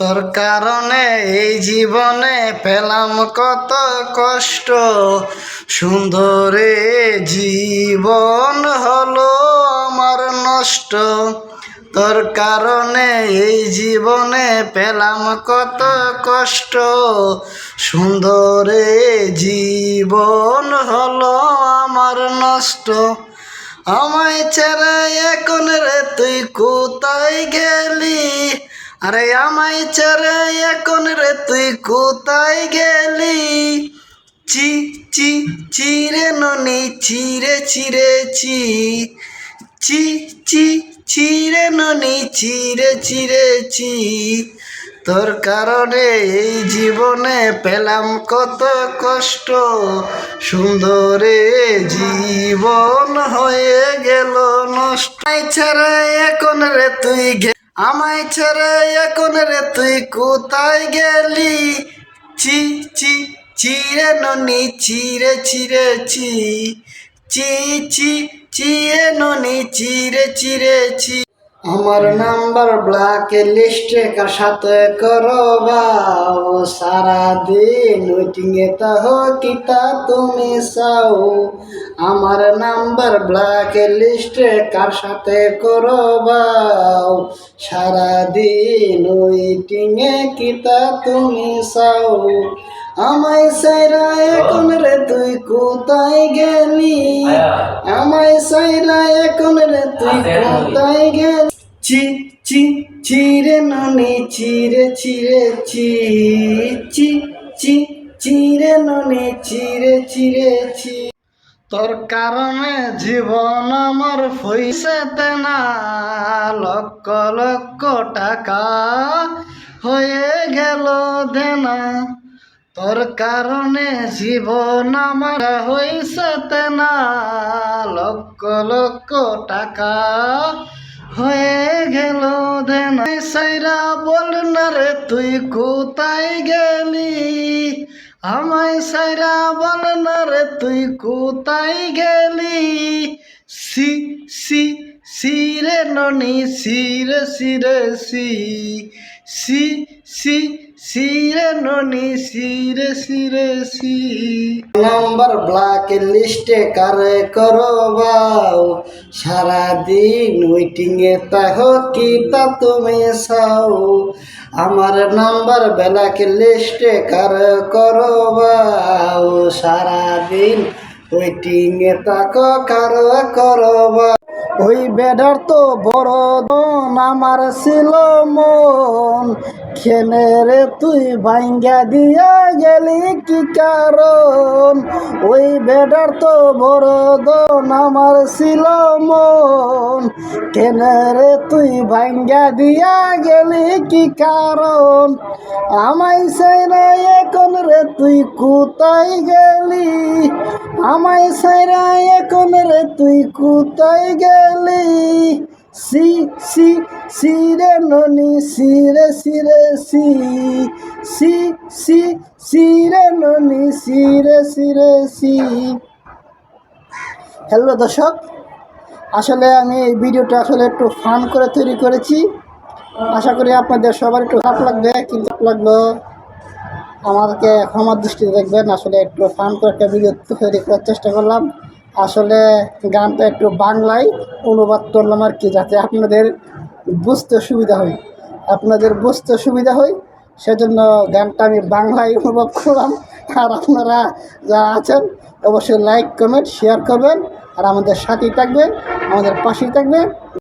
তোর কারণে এই জীবনে পেলাম কত কষ্ট। সুন্দরে জীবন হলো আমার নষ্ট। তোর কারণে এই জীবনে পেলাম কত কষ্ট। সুন্দরে জীবন হলো আমার নষ্ট। আমায় ছেড়ে এখন রে তুই কোথায় গেলি? আরে আমায় ছেড়ে এখন রে, তুই কোথায় গেলি? চি চি চিরে ননি চিরে চিরে চি চি চি চিরে ননি চিরে চিরে চি তোর কারণে এই জীবনে পেলাম কত কষ্ট। সুন্দরে জীবন হয়ে গেল। আমায় ছেড়ে এখন রে তুই গে আমায় ছেড়ে এখন রে তুই কোথায় গেলি? চি চি চিরে ননি চিরে চিরে চি চি চি চিরে ননি চিরে চিরে চি আমার নাম্বার ব্ল্যাক লিস্টে কার সাথে করো বাও? সারা দিন ওয়েটিং এ তাহ কিতা তুমি চাও? আমার নাম্বার ব্ল্যাক লিস্টে কার সাথে করো বাও? সারা দিন ওয়েটিং এ কিতা তুমি চাও? আমায় সাইরা এখন রে তুই কোথায় গেলি? আমায় সাইরা এখন রে তুই কোথায় গেলি? চি চি চিরে ননি চিরে চিরে চি চি চি চিরে ননি চিরে চিরে চি তোর কারণে জীবন আমার পয়সাতে না লক্ষ লক্ষ টাকা হয়ে গেল দেনা। তোর কারণে জীবন আমার হইসাতে না লক্ষ লক্ষ টাকা হয়ে গেল দেনাই সাইরা বল না রে, তুই কোথায় গেলি? আমায় সাইরা বল না রে, তুই কোথায় গেলি? সি সি সিরে ননি সিরে সিরে সি সি সি সিরে ননি সিরে সিরে সি নাম্বার ব্ল্যাক লিস্টে কারে করো বাও? সারাদিন এ তাহ কি তা তুমি চাও? আমার নাম্বার ব্ল্যাক লিস্টে কারে করো বাও? সারাদিন ওয়েটিং এ তাক কারও করো বা ওই বেডার তো বড় দন, আমার ছিল মন। খেনে রে তুই ভাঙ্গা দিয়া গেলি কি কারণ? ওই বেডার তো বড় দন, আমার ছিল মন। কেনে রে তুই ভাঙ্গা দিয়া গেলি কি কারণ? আমায় সাইরা এখন রে, তুই কোথায় গেলি? আমায় সাইরা এখন রে তুই কোথায় গেলি? সি সি সিরে ননি সিরে সিরে সি সি। সি সিরে ননি সিরে সিরে সি হ্যালো দর্শক, আসলে আমি এই ভিডিওটা আসলে একটু ফান করে তৈরি করেছি। আশা করি আপনাদের সবার একটু খারাপ লাগবে, কিন্তু লাগল। আমাকে ক্ষমার দৃষ্টিতে দেখবেন, আসলে একটু ফান করে একটা ভিডিও তৈরি করার চেষ্টা করলাম। আসলে গানটা একটু বাংলায় অনুবাদ করলাম আর কি, যাতে আপনাদের বুঝতে সুবিধা হয়। আপনাদের বুঝতে সুবিধা হয়, সেজন্য গানটা আমি বাংলায় অনুভব করলাম। আর আপনারা যারা আছেন, অবশ্যই লাইক কমেন্ট শেয়ার করবেন। আর আমাদের সাথেই থাকবেন, আমাদের পাশেই থাকবেন।